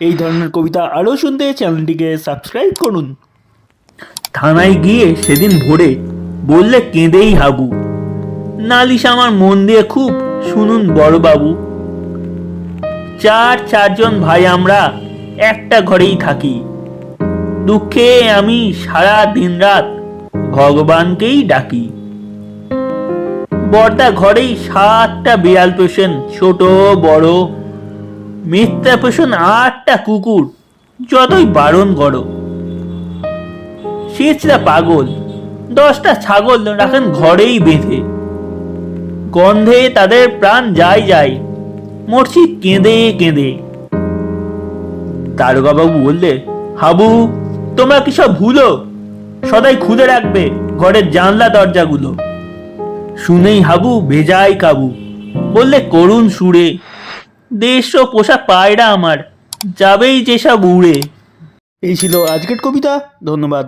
এই ধরনের কবিতা আরও শুনতে চ্যানেলটিকে সাবস্ক্রাইব করুন। থানায় গিয়ে সেদিন ভোরে বললে কেঁদেই হাবু। নালিশ আমার মন দিয়ে খুব, শুনুন বড়বাবু। চার চারজন ভাই আমরা একটা ঘরেই থাকি। দুঃখে আমি সারা দিন রাত ভগবানকেই ডাকি। বড়দা ঘরেই সাতটা বিড়াল পোষেন, ছোট, বড় মিথ্যা পোষণ আটটা কুকুর, যতই বারণ করো। সেচরা পাগল, দশটা ছাগল রাখেন ঘরেই বেঁধে। গন্ধে তাদের প্রাণ যায় যায়, মরছি কেঁদে কেঁদে। দারোগাবাবু বললে, হাবু, তোমরা কি সব ভুলো? সদাই খুলে রাখবে ঘরের জানলা দরজাগুলো। শুনেই হাবু ভেজাই কাবু। বললে, করুণ সুরে দেড়শো পোষা পায়রা আমার যাবেই যেসব উড়ে। এই ছিল আজকের কবিতা ধন্যবাদ।